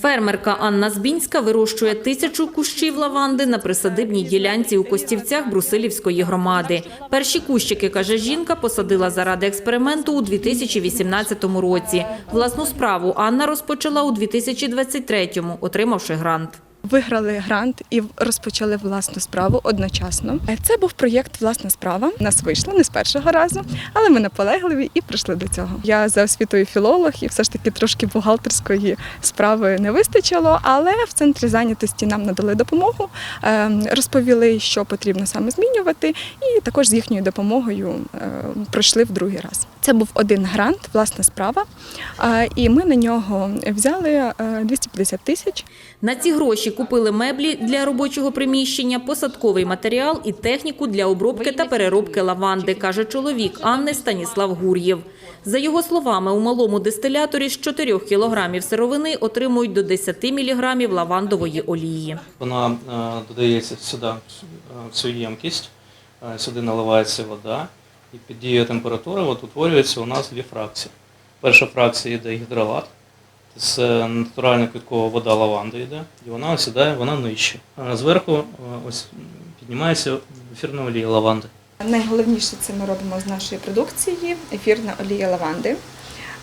Фермерка Анна Збінська вирощує тисячу кущів лаванди на присадибній ділянці у Костівцях Брусилівської громади. Перші кущики, каже жінка, посадила заради експерименту у 2018 році. Власну справу Анна розпочала у 2023-му, отримавши грант. Виграли грант і розпочали власну справу одночасно. Е, Це був проєкт Власна справа. Нас вийшло не з першого разу, але ми наполегливі і прийшли до цього. Я за освітою філолог, і все ж таки трошки бухгалтерської справи не вистачило. Але в центрі зайнятості нам надали допомогу, е, розповіли, що потрібно саме змінювати, і також з їхньою допомогою е, пройшли в другий раз. Це був один грант, власна справа, і ми на нього взяли е, 250 тисяч. На ці гроші купили меблі для робочого приміщення, посадковий матеріал і техніку для обробки та переробки лаванди, каже чоловік Анни Станіслав Гур'єв. За його словами, у малому дистиляторі з 4 кілограмів сировини отримують до 10 міліграмів лавандової олії. Вона е, додається сюди, е, в цю ємкість, е, сюди наливається вода, і під дією температури от утворюється у нас дві фракції. Перша фракція йде гідролат, з натуральна квіткова вода лаванди йде, і вона осідає, вона нижче. А зверху е, ось піднімається ефірна олія лаванди. Найголовніше це ми робимо з нашої продукції ефірна олія лаванди.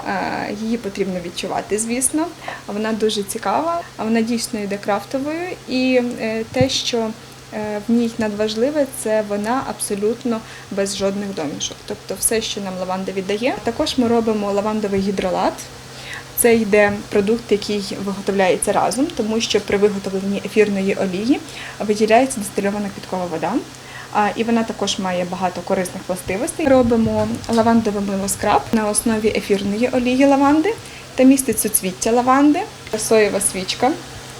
Е, Її потрібно відчувати, звісно. Вона дуже цікава, вона дійсно йде крафтовою. І е, те, що в ній надважливе, це вона абсолютно без жодних домішок. Тобто все, що нам лаванда віддає. Також ми робимо лавандовий гідролат. Це йде продукт, який виготовляється разом, тому що при виготовленні ефірної олії виділяється дистильована квіткова вода. І вона також має багато корисних властивостей. Робимо лавандове мило скраб на основі ефірної олії лаванди та містить суцвіття лаванди, соєва свічка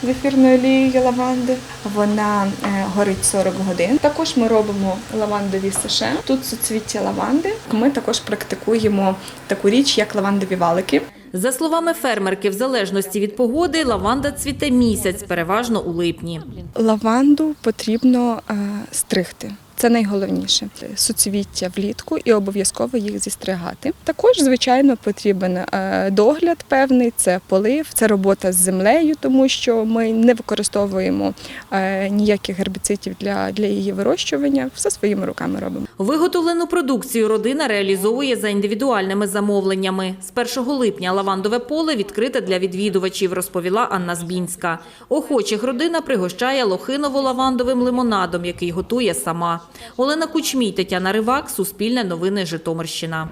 з ефірною олією лаванди. Вона е, горить 40 годин. Також ми робимо лавандові саше. Тут суцвіття лаванди. Ми також практикуємо таку річ, як лавандові валики. За словами фермерки, в залежності від погоди лаванда цвіте місяць, переважно у липні. Лаванду потрібно е, стригти. Це найголовніше. Суцвіття влітку і обов'язково їх зістригати. Також, звичайно, потрібен е, догляд певний, це полив, це робота з землею, тому що ми не використовуємо е, ніяких гербіцидів для, для її вирощування. Все своїми руками робимо. Виготовлену продукцію родина реалізовує за індивідуальними замовленнями. З 1 липня лавандове поле відкрите для відвідувачів, розповіла Анна Збінська. Охочих родина пригощає лохиново-лавандовим лимонадом, який готує сама. Олена Кучмій, Тетяна Ривак, Суспільне новини Житомирщина.